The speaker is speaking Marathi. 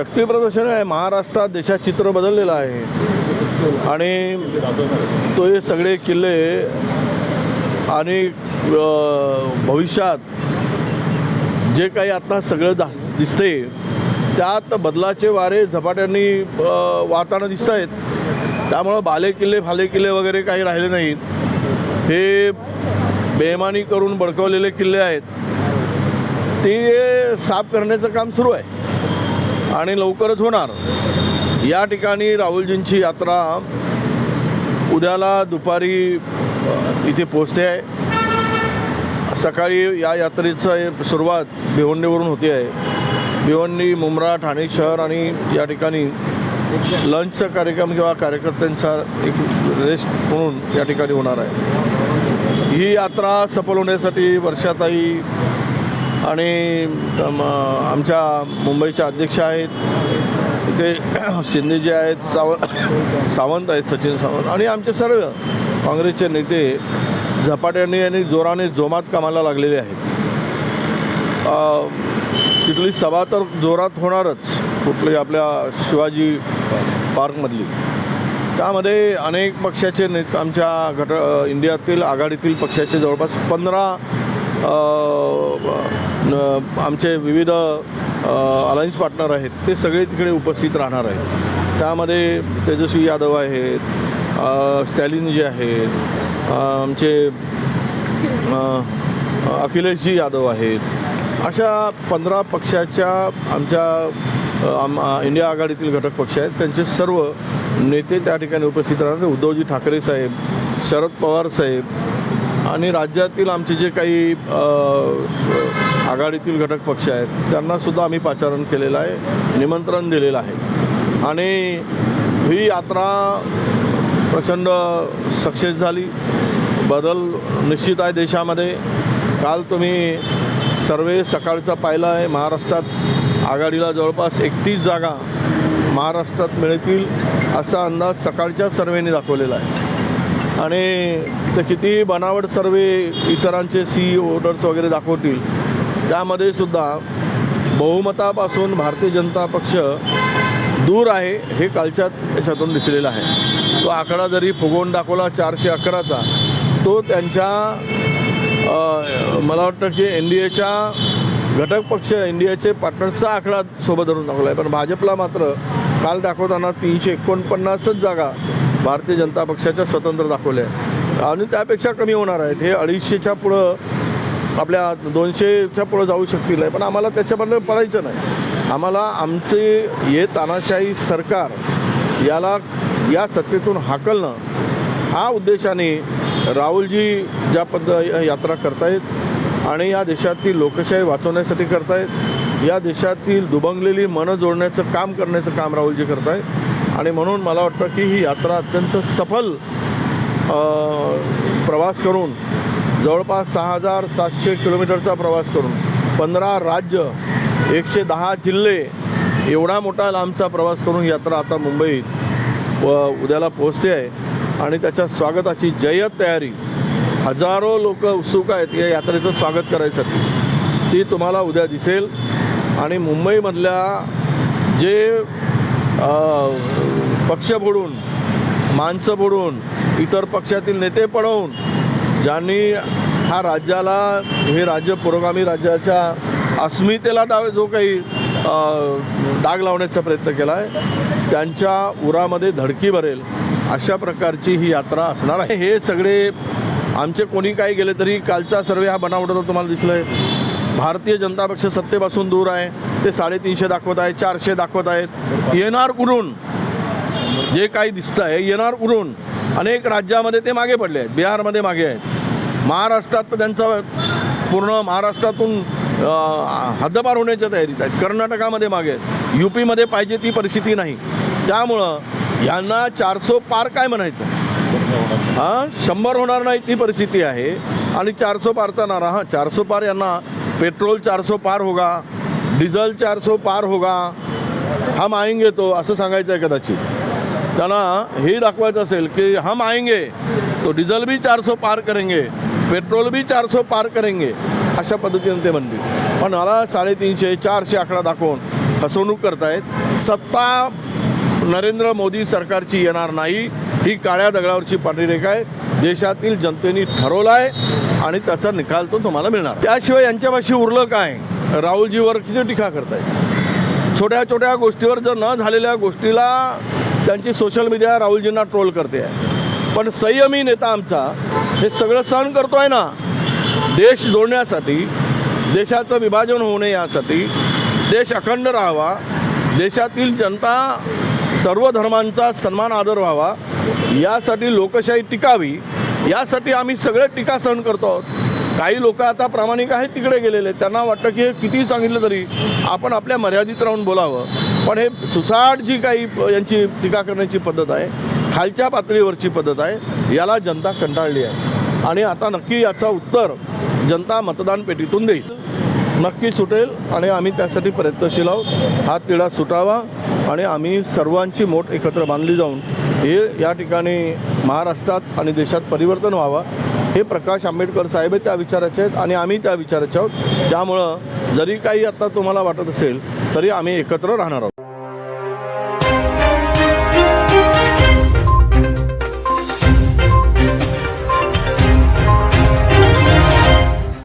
शक्ती प्रदर्शन आहे महाराष्ट्रात देशात चित्र बदललेलं आहे. आणि तो हे सगळे किल्ले आणि भविष्यात जे काही आता सगळं दा दिसते त्यात बदलाचे वारे झपाट्याने वाहताना दिसत आहेत त्यामुळं बाले किल्ले फाले किल्ले वगैरे काही राहिले नाहीत. हे बेमानी करून बडकवलेले किल्ले आहेत. ते साफ करण्याचं काम सुरू आहे. आणि लवकरच होणार. या ठिकाणी राहुलजींची यात्रा उद्याला दुपारी इथे पोचते आहे. सकाळी या यात्रेचं सुरुवात भिवंडीवरून होते आहे. भिवंडी मुंब्रा ठाणे शहर आणि या ठिकाणी लंचचा कार्यक्रम किंवा कार्यकर्त्यांचा एक रेस्ट म्हणून या ठिकाणी होणार आहे. ही यात्रा सफल होण्यासाठी वर्षाताई आणि आमच्या मुंबईच्या अध्यक्ष आहेत ते शिंदे जे आहेत साव सावंत आहेत सचिन सावंत आणि आमचे सर्व काँग्रेसचे नेते झपाट्याने आणि जोराने जोमात कामाला लागलेले आहेत. तिथली सभा तर जोरात होणारच कुठली आपल्या शिवाजी पार्कमधली. त्यामध्ये अनेक पक्षाचे ने आमच्या गट इंडियातील आघाडीतील पक्षाचे जवळपास पंधरा आमचे विविध अलायन्स पार्टनर आहेत ते सगळे तिकडे उपस्थित राहणार आहेत. त्यामध्ये तेजस्वी यादव आहेत स्टॅलिन जे आहेत आमचे अखिलेशजी यादव आहेत. अशा पंधरा पक्षाच्या आमच्या आम इंडिया आघाडीतील घटक पक्ष आहेत. त्यांचे सर्व नेते त्या ठिकाणी उपस्थित राहणार. उद्धवजी ठाकरे साहेब शरद पवार साहेब आणि राज्यातील आमचे जे काही आघाडीतील घटक पक्ष आहेत त्यांनासुद्धा आम्ही पाचारण केलेलं आहे निमंत्रण दिलेलं आहे. आणि ही यात्रा प्रचंड सक्सेस झाली. बदल निश्चित आहे देशामध्ये. काल तुम्ही सर्वे सकाळचा पाहिला आहे महाराष्ट्रात आघाडीला जवळपास एकतीस जागा महाराष्ट्रात मिळतील असा अंदाज सकाळच्या सर्वेने दाखवलेला आहे. आणि ते कितीही बनावट सर्वे इतरांचे सी ओटर्स वगैरे दाखवतील त्यामध्ये सुद्धा बहुमतापासून भारतीय जनता पक्ष दूर आहे हे कालच्या याच्यातून दिसलेलं आहे. तो आकडा जरी फुगवून दाखवला चारशे अकराचा तो त्यांच्या मला वाटतं की एन डी एच्या घटक पक्ष एन डी एचे पार्टनर्सचा आकडा सोबत धरून दाखवला आहे. पण भाजपला मात्र काल दाखवताना तीनशे एकोणपन्नासच जागा भारतीय जनता पक्षाच्या स्वतंत्र दाखवल्या आणि त्यापेक्षा कमी होणार आहेत. हे अडीचशेच्या पुढं आपल्या दोनशेच्या पुढं जाऊ शकतील आहे पण आम्हाला त्याच्याबद्दल पडायचं नाही. आम्हाला आमचे ये तानाशाही सरकार याला या सत्तेतून हाकलणं हा उद्देशाने राहुलजी ज्या पद्ध यात्रा करतायत आणि या देशातील लोकशाही वाचवण्यासाठी करतायत. या देशातील दुबंगलेली मनं जोडण्याचं काम करण्याचं काम राहुलजी करतायत. आणि म्हणून मला वाटतं की ही यात्रा अत्यंत सफल प्रवास करून जवळपास सहा हजार सातशे किलोमीटरचा प्रवास करून पंधरा राज्य एकशे दहा जिल्हे एवढा मोठा लांबचा प्रवास करून यात्रा आता मुंबईत व उद्याला पोहोचते आहे. आणि त्याच्या स्वागताची जय्यत तयारी. हजारो लोक उत्सुक आहेत या यात्रेचं स्वागत करायसाठी. ती तुम्हाला उद्या दिसेल. आणि मुंबईमधल्या जे पक्ष बुडून माणसं बुडून इतर पक्षातील नेते पडवून ज्यांनी हा राज्याला हे राज्य पुरोगामी राज्याच्या अस्मितेला डाव जो काही डाग लावण्याचा प्रयत्न केला आहे त्यांच्या उरामध्ये धडकी भरेल अशा प्रकारची ही यात्रा असणार आहे. हे सगळे आमचे कोणी काही गेले तरी कालचा सर्वे हा बनावट तुम्हाला दिसला आहे भारतीय जनता पक्ष सत्तेपासून दूर आहे. ते साडेतीनशे दाखवत आहे चारशे दाखवत आहेत. येणार उरून जे काही दिसतं आहे येणार उरून अनेक राज्यामध्ये ते मागे पडले आहेत. बिहारमध्ये मागे आहेत. महाराष्ट्रात तर त्यांचा पूर्ण महाराष्ट्रातून हद्दपार होण्याच्या तयारीत आहेत. कर्नाटकामध्ये मागे आहेत. यू पीमध्ये पाहिजे ती परिस्थिती नाही. त्यामुळं यांना चारसो पार काय म्हणायचं? हां? शंभर होणार नाही ती परिस्थिती आहे. आणि चारसो पारचा नारा हां चारसो पार यांना पेट्रोल चारसो पार होगा डिझेल चारसो पार होगा हम आएंगे तो असं सांगायचं आहे कदाचित. त्यांना हे दाखवायचं असेल की हम आएंगे तो डिझेल भी चारसो पार करेंगे पेट्रोल भी चारसो पार करेंगे अशा पद्धतीने ते म्हणतील. पण मला साडेतीनशे चारशे आकडा दाखवून फसवणूक करतायत. सत्ता नरेंद्र मोदी सरकारची येणार नाही ही काळ्या दगडावरची पांढरी रेखा आहे. देशातील जनतेने ठरवलं आहे आणि त्याचा निकाल तो तुम्हाला मिळणार. त्याशिवाय यांच्यापाशी उरलं काय? राहुलजीवर किती टीका करतायत? छोट्या छोट्या गोष्टीवर जर न झालेल्या गोष्टीला त्यांची सोशल मीडिया राहुलजींना ट्रोल करते. आहे पण संयमी नेता आमचा हे सगळं सहन करतो आहे ना. देश जोडण्यासाठी देशाचं विभाजन होऊ नये यासाठी देश अखंड राहावा. देशातील जनता सर्व धर्मांचा सन्मान आदर व्हावा. यासाठी लोकशाही टिकावी यासाठी आम्ही सगळे टीका सहन करतो आहोत. काही लोक आता प्रामाणिक आहेत तिकडे गेलेले. आहेत. त्यांना वाटतं की हे कितीही सांगितलं तरी आपण आपल्या मर्यादित राहून बोलावं. पण हे सुसाट जी काही यांची टीका करण्याची पद्धत आहे खालच्या पातळीवरची पद्धत आहे याला जनता कंटाळली आहे. आणि आता नक्की याचा उत्तर जनता मतदान पेटीतून देईल. नक्की सुटेल आणि आम्ही त्यासाठी प्रयत्नशील आहोत. हा तिढा सुटावा आणि आम्ही सर्वांची मोठ एकत्र बांधली जाऊन हे या ठिकाणी महाराष्ट्रात आणि देशात परिवर्तन व्हावं. हे प्रकाश आंबेडकर साहेब त्या विचाराचे आहेत आणि आम्ही त्या विचाराचे आहोत. त्यामुळं जरी काही आता तुम्हाला वाटत असेल तरी आम्ही एकत्र राहणार आहोत.